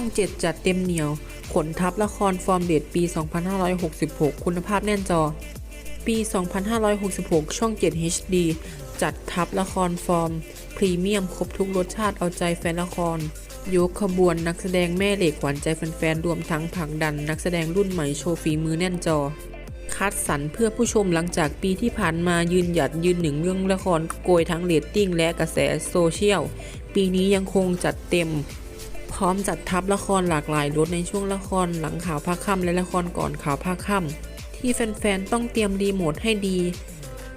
องเจ็ดจัดเต็มเหนียว ขนทัพละครฟอร์มเด็ดปี 2566 คุณภาพแน่นจอ ปี 2566 ช่อง 7 HD จัดทัพละครฟอร์ม พรีเมียมครบทุกรสชาติเอาใจแฟนละคร ยกขบวนนักแสดงแม่เหล็กขวัญใจแฟนๆ รวมทั้งผักดันนักแสดงรุ่นใหม่โชว์ฝีมือแน่นจอ คัดสรรเพื่อผู้ชมหลังจากปีที่ผ่านมายืนหยัดยืนหนึ่งเรื่องละครโกยทั้งเรตติ้งและกระแสโซเชียล ปีนี้ยังคงจัดเต็ม ร้อมจัดทับละครหลากหลายรสในช่วงละครหลังข่าวภาคค่ำและละครก่อนข่าวภาคค่ำที่แฟนๆ ต้องเตรียมรีโมทให้ดี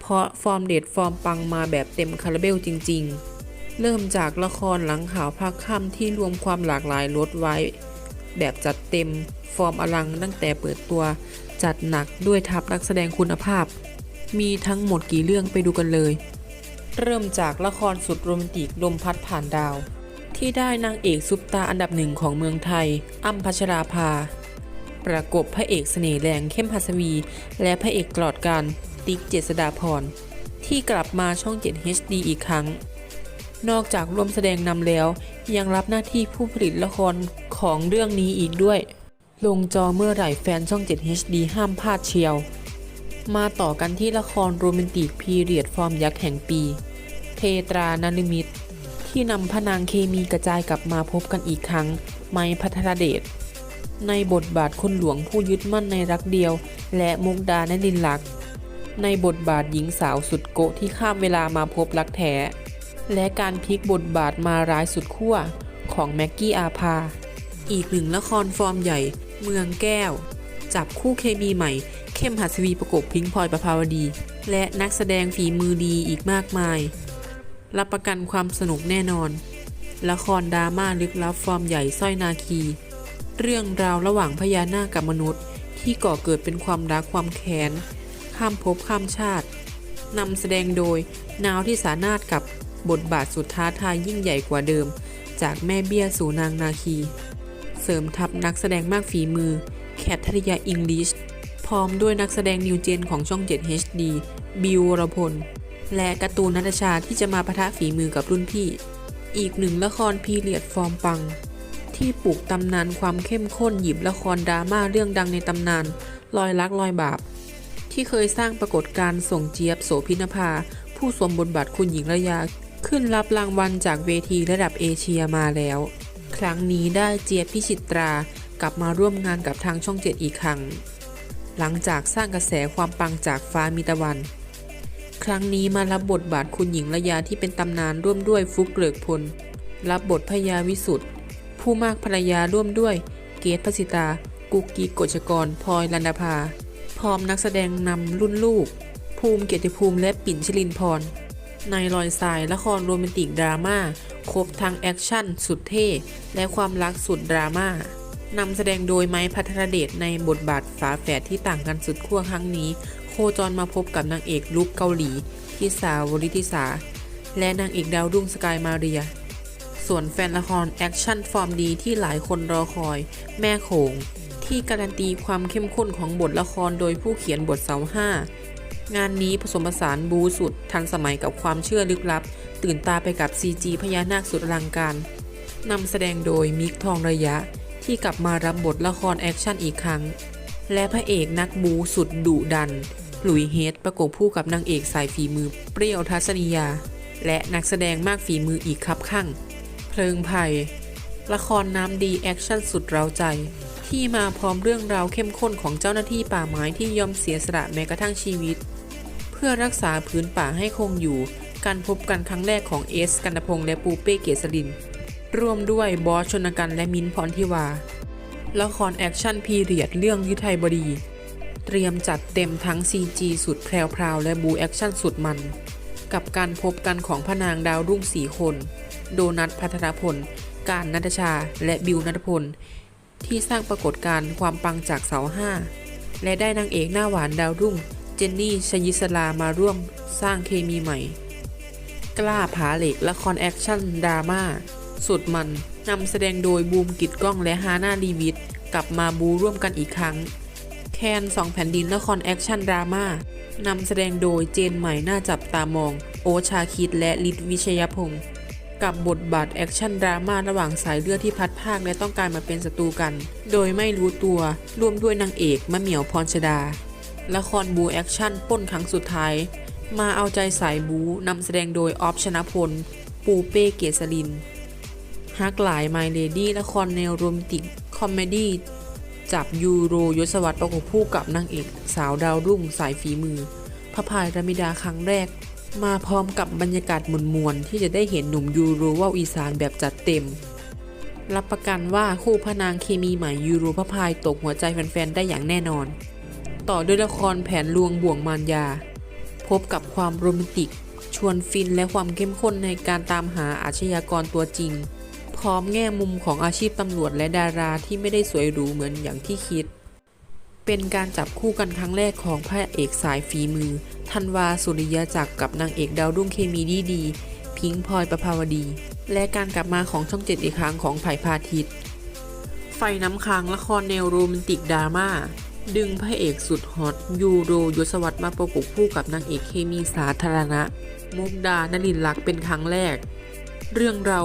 เพราะฟอร์มเด็ดฟอร์มปังมาแบบเต็มคาราเบลจริง ๆ เริ่มจากละครหลังข่าวภาคค่ำที่รวมความหลากหลายรสไว้ แบบจัดเต็มฟอร์มอลังตั้งแต่เปิดตัวจัดหนักด้วยทัพนักแสดงคุณภาพ มีทั้งหมดกี่เรื่องไปดูกันเลย เริ่มจากละครสุดโรแมนติกลมพัดผ่านดาว ที่ได้นางเอกซุปตาอันดับหนึ่งของเมืองไทย อ้ำพัชราภา ประกบพระเอกเสน่ห์แรงเข้มหัสวี และพระเอกตลอดการติ๊กเจษดาพร ที่กลับมาช่อง 7 HD อีกครั้ง นอกจากร่วมแสดงนำแล้ว ยังรับหน้าที่ผู้ผลิตละครของเรื่องนี้อีกด้วย ลงจอเมื่อไหร่แฟนช่อง 7 HD ห้ามพลาดเชียว มาต่อกันที่ละครโรแมนติกพีเรียดฟอร์มยักษ์แห่งปี เพตรานาริมิต ที่นำพนางเคมีกระจายกลับมาพบกันอีกครั้ง ไม้พัทรเดช ในบทบาทคนหลวงผู้ยึดมั่นในรักเดียว และมุกดานลินลัก ในบทบาทหญิงสาวสุดโกะที่ข้ามเวลามาพบรักแท้ และการพลิกบทบาทมาร้ายสุดขั้วของแม็กกี้อาภา อีกหนึ่งละครฟอร์มใหญ่ เมืองแก้ว จับคู่เคมีใหม่ เข้มหัสวีประกบพิงพลอยประภาวดี และนักแสดงฝีมือดีอีกมากมาย รับประกันความสนุกแน่นอน ละครดราม่าลึกลับฟอร์มใหญ่สร้อยนาคี เรื่องราวระหว่างพญานาคกับมนุษย์ ที่ก่อเกิดเป็นความรักความแค้น ข้ามภพข้ามชาติ นำแสดงโดย นาวที่สานาถกับบทบาทสุดท้าทายยิ่งใหญ่กว่าเดิม จากแม่เบี้ยสู่นางนาคี เสริมทัพนักแสดงมากฝีมือ แคทธริยาอิงลิช พร้อมด้วยนักแสดงนิวเจนของช่อง 7 HD บิววรพล และการ์ตูนนัทชาที่จะมาปะทะฝีมือกับรุ่นพี่ อีกหนึ่งละครพีเรียดฟอร์มปัง ที่ปลูกตำนานความเข้มข้นหยิบละครดราม่าเรื่องดังในตำนานลอยรักลอยบาป ที่เคยสร้างปรากฏการณ์ส่งเจี๊ยบโสพินภา ผู้สวมบทบาทคุณหญิงระยา ขึ้นรับรางวัลจากเวทีระดับเอเชียมาแล้ว ครั้งนี้ได้เจี๊ยบพิชิตรากลับมาร่วมงานกับทางช่องเจ็ดอีกครั้ง หลังจากสร้างกระแสความปังจากฟ้ามิตะวัน ครั้งนี้มารับบทบาทคุณหญิงระยาที่เป็นตำนานร่วมด้วยฟุกเกลิกพล รับบทพญาวิสุทธ์ผู้มากภรรยาร่วมด้วย เกตพสิตา กุกกีกฎชกรพลอยลันดาภา พร้อมนักแสดงนำรุ่นลูก ภูมิเกียรติภูมิและปิ่นชลินพร ในรอยสายละครโรแมนติกดราม่าครบทั้งแอคชั่นสุดเท่ และความรักสุดดราม่านำแสดงโดยไม้พัทรเดชในบทบาทฝาแฝดที่ต่างกันสุดขั้วครั้งนี้ โคจรมาพบกับนางเอกลุกเกาหลีทิสาวริทิสา และนางเอกดาวรุ่งสกายมาเรีย ส่วนแฟนละครแอคชั่นฟอร์มดีที่หลายคนรอคอย แม่โขง ที่การันตีความเข้มข้นของบทละครโดยผู้เขียนบทเสาห้างานนี้ผสมผสานบูสุดทันสมัยกับความเชื่อลึกลับ ตื่นตาไปกับ CG พญานาคสุดอลังการนำแสดงโดยมิกทองระยะที่กลับมารับบทละครแอคชั่นอีกครั้ง และพระเอกนักบูสุดดุดัน หลุยเฮดประกบคู่กับนางเอกสายฝีมือเปรี้ยวทัศนียา และนักแสดงมากฝีมืออีกครับข้าง เพลิงไผ่ละครน้ำดีแอคชั่นสุดเร้าใจ ที่มาพร้อมเรื่องราวเข้มข้นของเจ้าหน้าที่ป่าไม้ที่ยอมเสียสละแม้กระทั่งชีวิต เพื่อรักษาพื้นป่าให้คงอยู่ การพบกันครั้งแรกของเอสกันตพงษ์และปูเป้เกษรินร่วมด้วยบอสชนกันและมิ้นพรทิวา ละครแอคชั่นพีเรียดเรื่องยุทธไทยบดี เตรียมจัดเต็มทั้ง CG สุดแพรวๆและบูแอคชั่นสุดมัน กับการพบกันของพระนางดาวรุ่งสี่คน โดนัทพัทรพล การนัทชา และบิวนัทพล ที่สร้างปรากฏการณ์ความปังจากเสาห้า และได้นางเอกหน้าหวานดาวรุ่ง เจนนี่ชยิสลามาร่วมสร้างเคมีใหม่ กล้าผาเหล็กละครแอคชั่นดราม่าสุดมันนำแสดงโดยบูมกิดกล้องและฮาน่าลีวิทกลับมาบูร่วมกันอีกครั้ง นสองแผ่นดินละครแอคชั่นดราม่านำแสดงโดยเจนใหม่น่าจับตามอง โอชาคิดและลิศวิชยพงศ์กับบทบาทแอคชั่นดราม่าระหว่างสายเลือดที่พัดพรากและต้องการมาเป็นศัตรูกัน โดยไม่รู้ตัวร่วมด้วยนางเอกมะเหมียวพรชดา ละครบูแอคชั่นป้นครั้งสุดท้าย มาเอาใจสายบูนำแสดงโดยออฟชนะพล ปูเป้เกษรินฮักหลาย My Lady ละครแนวโรแมนติกคอมเมดี้ จับยูโรยศวรรษประกบคู่กับนางเอกสาวดาวรุ่งสายฝีมือ พระพายรามิดาครั้งแรก มาพร้อมกับบรรยากาศมวลมวลที่จะได้เห็นหนุ่มยูโรว่าอีสานแบบจัดเต็ม รับประกันว่าคู่พระนางเคมีใหม่ยูโรพระพายตกหัวใจแฟนๆ ได้อย่างแน่นอน ต่อด้วยละครแผนลวงบ่วงมารยา พบกับความโรแมนติก ชวนฟินและความเข้มข้นในการตามหาอาชญากรตัวจริง พร้อมแง่มุมของอาชีพตำรวจและดาราที่ไม่ได้สวยหรูเหมือนอย่างที่คิด เป็นการจับคู่กันครั้งแรกของพระเอกสายฝีมือ ธันวาสุริยาจักรกับนางเอกดาวรุ่งเคมีดีดี พิงพลอยประภาวดี และการกลับมาของช่องเจ็ดอีกครั้งของไผ่พาทิตย์ไฟน้ำค้างละครแนวโรแมนติกดราม่าดึงพระเอกสุดฮอตยูโรยศวรรษมาประกบคู่กับนางเอกเคมีสาธารณะ มุกดานลินลักษ์เป็นครั้งแรก เรื่องเรา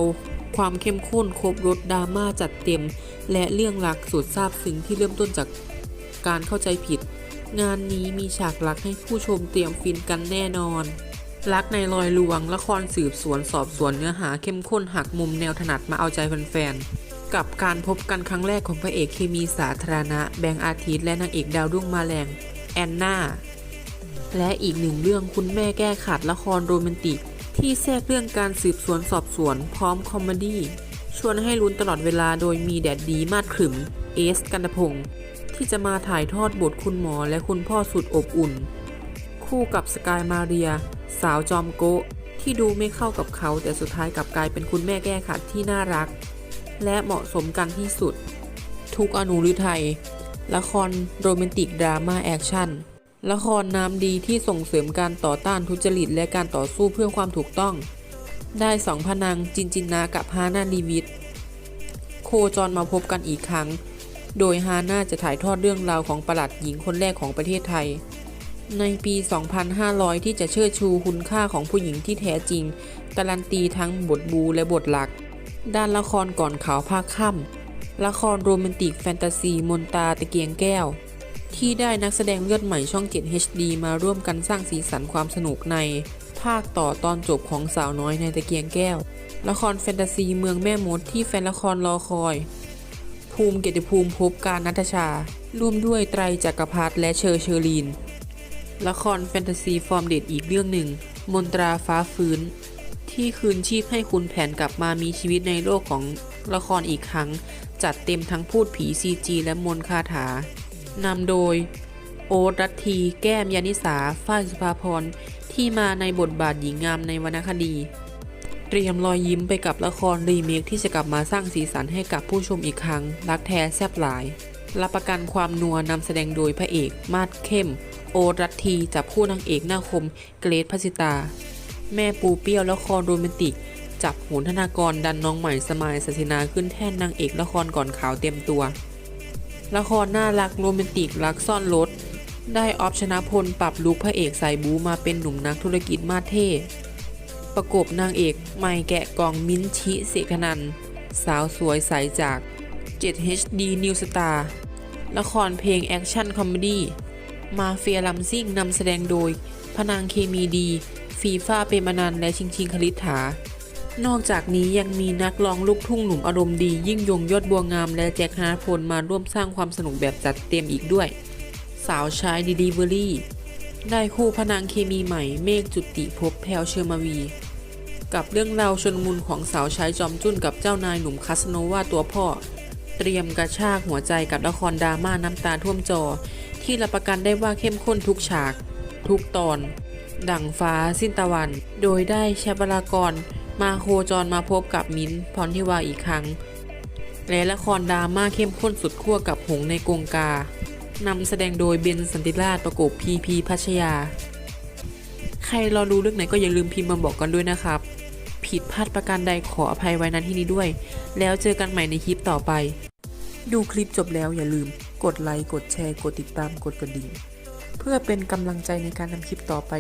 ความเข้มข้นครบรถดราม่าจัดเต็ม และเรื่องรักสุดซาบซึ้งที่เริ่มต้นจากการเข้าใจผิด งานนี้มีฉากรักให้ผู้ชมเตรียมฟินกันแน่นอน รักในรอยลวงละครสืบสวนสอบสวนเนื้อหาเข้มข้นหักมุมแนวถนัดมาเอาใจแฟนๆกับการพบกันครั้งแรกของพระเอกเคมีสาธารณะ แบงค์อาทิตย์และนางเอกดาวรุ่งมาแรงแอนนาและอีกหนึ่งเรื่องคุณแม่แก้ขาดละครโรแมนติก ที่แทรกเรื่องการสืบสวนสอบสวนพร้อมคอมเมดี้ชวนให้ลุ้นตลอดเวลาโดยมีแดดดีมาดขรึม เอสกันตพงศ์ที่จะมาถ่ายทอดบทคุณหมอและคุณพ่อสุดอบอุ่น คู่กับสกายมาเรีย สาวจอมโกะที่ดูไม่เข้ากับเขาแต่สุดท้ายกลับกลายเป็นคุณแม่แก้ขัดที่น่ารัก และเหมาะสมกันที่สุด ทุกอนุฤทัยละครโรแมนติกดราม่าแอคชั่น ละครน้ำดีที่ส่งเสริมการต่อต้านทุจริต และการต่อสู้เพื่อความถูกต้อง ได้สองพนางจินจินนากับฮานาลีวิทโคจรมาพบกันอีกครั้ง โดยฮาน่าจะถ่ายทอดเรื่องราวของประหลัดหญิงคนแรกของประเทศไทย ในปี 2500 ที่จะเชิดชูคุณค่าของผู้หญิงที่แท้จริง การันตีทั้งบทบูและบทหลัก ด้านละครก่อนขาวภาคค่ำละครโรแมนติกแฟนตาซี มนตาตะเกียงแก้ว ที่ได้นักแสดงเลือดใหม่ช่อง 7 HD มาร่วมกันสร้างสีสันความสนุกใน ภาคต่อตอนจบของสาวน้อยในตะเกียงแก้ว ละครแฟนตาซีเมืองแม่มดที่แฟนละครรอคอย ภูมิเกียรติภูมิภพการนัทชา ร่วมด้วยไตรจักรพัฒและเชอร์เชอรีน ละครแฟนตาซีฟอร์มเด็ดอีกเรื่องหนึ่ง มนตราฟ้าฟื้น ที่คืนชีพให้คุณแผนกลับมามีชีวิตในโลกของละครอีกครั้ง จัดเต็มทั้งพูดผีซีจีและมนต์คาถา นำโดย โอ๊ตรัตที แก้มยานิสา ฝ้ายสุภาพร ที่มาในบทบาทหญิงงามในวรรณคดี เตรียมรอยยิ้มไปกับละครรีเมคที่จะกลับมาสร้างสีสันให้กับผู้ชมอีกครั้ง รักแท้แซ่บหลาย รับประกันความนัวนำแสดงโดยพระเอก มาดเข้ม โอรัตทีจับคู่นางเอกหน้าคม เกรทพัสิตา แม่ปูเปี้ยวละครโรแมนติกจับโหนธนากรดันน้องใหม่สมายศาสินาขึ้นแท่นนางเอกละครก่อนขาวเต็มตัว ละครน่ารักโรแมนติกรักซ่อนรถ ได้ออฟชนะพลปรับลุคพระเอกสายบูมาเป็นหนุ่มนักธุรกิจมาเท่ ประกบนางเอกใหม่แกะกองมิ้นชิเสกนัน สาวสวยใสจาก 7HD New Star ละครเพลงแอคชั่นคอมเมดี้มาเฟียลัมซิ่งนำแสดงโดย พนางเคมีดี ฟีฟ้าเปรมนันและชิงชิงคลิษฐา นอกจากนี้ยังมีนักร้องลูกทุ่งหนุ่มอารมณ์ดี ยิ่งยงยอดบัวงามและแจ็คธนพลมาร่วมสร้างความสนุกแบบจัดเต็มอีกด้วย สาวใช้ดีดีเวอรี่ ได้คู่พนางเคมีใหม่เมฆจุติภพแพลวเชอร์มาวี กับเรื่องราวชนมุนของสาวใช้จอมจุ้นกับเจ้านายหนุ่มคาสโนวาตัวพ่อ เตรียมกระชากหัวใจกับละครดราม่าน้ำตาท่วมจอ ที่รับประกันได้ว่าเข้มข้นทุกฉาก ทุกตอน ดั่งฟ้าสิ้นตะวัน โดยได้แชปลากร มาโคจรมาพบกับมิ้นท์พรทิวาอีกครั้ง และละครดราม่าเข้มข้นสุดขั้วกับหงในกงกานำแสดงโดยเบนสันติราชประกบพีพีพัชยา ใครรอดูเรื่องไหนก็อย่าลืมพิมพ์มาบอกกันด้วยนะครับ ผิดพลาดประการใดขออภัยไว้ณที่นี้ด้วย แล้วเจอกันใหม่ในคลิปต่อไป ดูคลิปจบแล้วอย่าลืม กดไลค์กดแชร์ กดติดตามกดกระดิ่ง เพื่อเป็นกำลังใจในการทำคลิปต่อไปด้วย